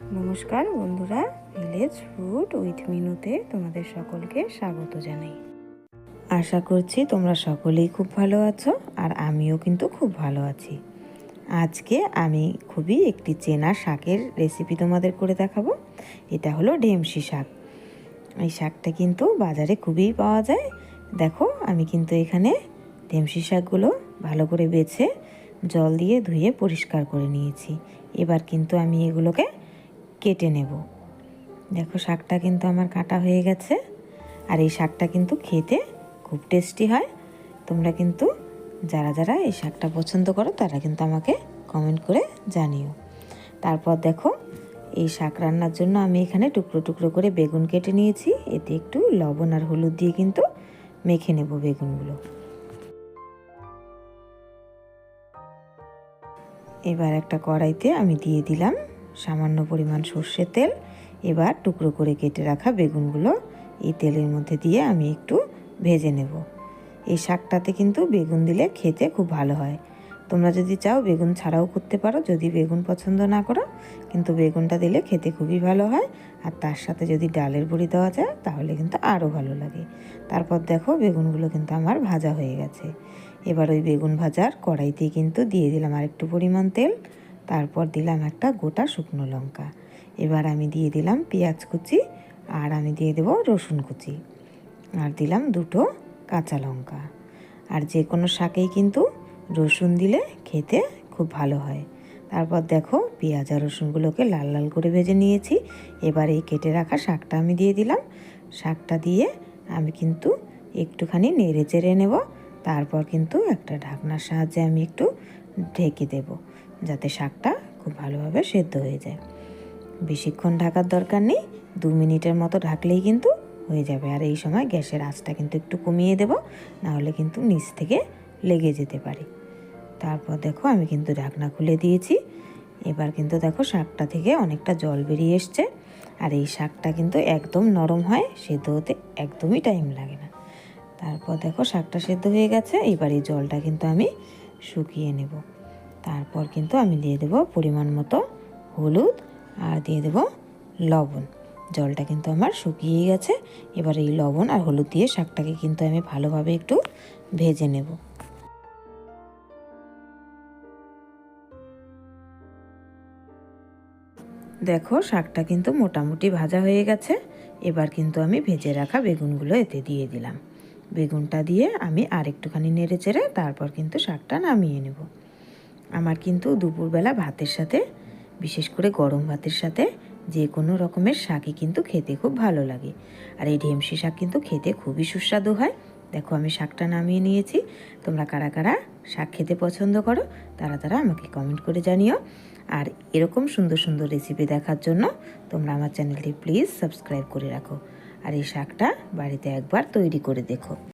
নমস্কার বন্ধুরা village food with মিনুতে তোমাদের সকলকে স্বাগত জানাই। আশা করছি তোমরা সকলেই খুব ভালো আছো আর আমিও কিন্তু খুব ভালো আছি। আজকে আমি খুবই একটি চেনা শাকের রেসিপি তোমাদের করে দেখাবো, এটা হলো ঢেমসি শাক। এই শাকটা কিন্তু বাজারে খুবই পাওয়া যায়। দেখো, আমি কিন্তু এখানে ঢেমসি শাকগুলো ভালো করে বেছে জল দিয়ে ধুয়ে পরিষ্কার করে নিয়েছি। এবার কিন্তু আমি এগুলোকে কেটে নেব। দেখো শাকটা কিন্তু আমার কাটা হয়ে গেছে আর এই শাকটা কিন্তু খেতে খুব টেস্টি হয়। তোমরা কিন্তু যারা যারা এই শাকটা পছন্দ করো তারা কিন্তু আমাকে কমেন্ট করে জানিও। তারপর দেখো এই শাক রান্নার জন্য আমি এখানে টুকরো টুকরো করে বেগুন কেটে নিয়েছি। এতে একটু লবণ আর হলুদ দিয়ে কিন্তু মেখে নেব বেগুনগুলো। এবার একটা কড়াইতে আমি দিয়ে দিলাম সামান্য পরিমাণ সর্ষের তেল, এবার টুকরো করে কেটে রাখা বেগুনগুলো এই তেলের মধ্যে দিয়ে আমি একটু ভেজে নেব। এই শাকটাতে কিন্তু বেগুন দিলে খেতে খুব ভালো হয়। তোমরা যদি চাও বেগুন ছাড়াও করতে পারো, যদি বেগুন পছন্দ না করো, কিন্তু বেগুনটা দিলে খেতে খুবই ভালো হয়। আর তার সাথে যদি ডালের বড়ি দেওয়া যায়, তাহলে কিন্তু আরও ভালো লাগে। তারপর দেখো বেগুনগুলো কিন্তু আমার ভাজা হয়ে গেছে। এবার ওই বেগুন ভাজার কড়াইতে কিন্তু দিয়ে দিলাম আরেকটু পরিমাণ তেল। তারপর দিলাম একটা গোটা শুকনো লঙ্কা। এবার আমি দিয়ে দিলাম পেঁয়াজ কুচি আর আমি দিয়ে দেবো রসুন কুচি। আর দিলাম দুটো কাঁচা লঙ্কা। আর যে কোনো শাকেই কিন্তু রসুন দিলে খেতে খুব ভালো হয়। তারপর দেখো পেঁয়াজ আর রসুনগুলোকে লাল লাল করে ভেজে নিয়েছি। এবার এই কেটে রাখা শাকটা আমি দিয়ে দিলাম। শাকটা দিয়ে আমি কিন্তু একটুখানি নেড়ে চেড়ে নেব। তারপর কিন্তু একটা ঢাকনার সাহায্যে আমি একটু ঢেকে দেব। যাতে শাকটা খুব ভালোভাবে সেদ্ধ হয়ে যায়। বেশিক্ষণ ঢাকার দরকার নেই, দু মিনিটের মতো ঢাকলেই কিন্তু হয়ে যাবে। আর এই সময় গ্যাসের আঁচটা কিন্তু একটু কমিয়ে দেব, নাহলে কিন্তু নিচ থেকে লেগে যেতে পারে। তারপর দেখো আমি কিন্তু ঢাকনা খুলে দিয়েছি। এবার কিন্তু দেখো শাকটা থেকে অনেকটা জল বেরিয়ে এসছে। আর এই শাকটা কিন্তু একদম নরম হয়, সেদ্ধ হতে একদমই টাইম লাগে না। তারপর দেখো শাকটা সেদ্ধ হয়ে গেছে, এবার এই জলটা কিন্তু আমি শুকিয়ে নেব। তারপর কিন্তু আমি দিয়ে দেব পরিমাণ মতো হলুদ আর দিয়ে দেব লবণ। জলটা কিন্তু আমার শুকিয়ে গেছে। এবার এই লবণ আর হলুদ দিয়ে শাকটাকে কিন্তু আমি ভালোভাবে একটু ভেজে নেব। দেখো, শাকটা কিন্তু মোটামুটি ভাজা হয়ে গেছে। এবার কিন্তু আমি ভেজে রাখা বেগুনগুলো এতে দিয়ে দিলাম। বেগুনটা দিয়ে আমি আর একটুখানি নেড়ে চেড়ে তারপর কিন্তু শাকটা নামিয়ে নেব। আমার কিন্তু দুপুরবেলা ভাতের সাথে, বিশেষ করে গরম ভাতের সাথে যে কোনো রকমের শাকই কিন্তু খেতে খুব ভালো লাগে। আর এই ঢেমসি শাক কিন্তু খেতে খুবই সুস্বাদু হয়। দেখো আমি শাকটা নামিয়ে নিয়েছি। তোমরা কারা কারা শাক খেতে পছন্দ করো, তারা তারা আমাকে কমেন্ট করে জানিও। আর এরকম সুন্দর সুন্দর রেসিপি দেখার জন্য তোমরা আমার চ্যানেলটি প্লিজ সাবস্ক্রাইব করে রাখো। আর এই শাকটা বাড়িতে একবার তৈরি করে দেখো।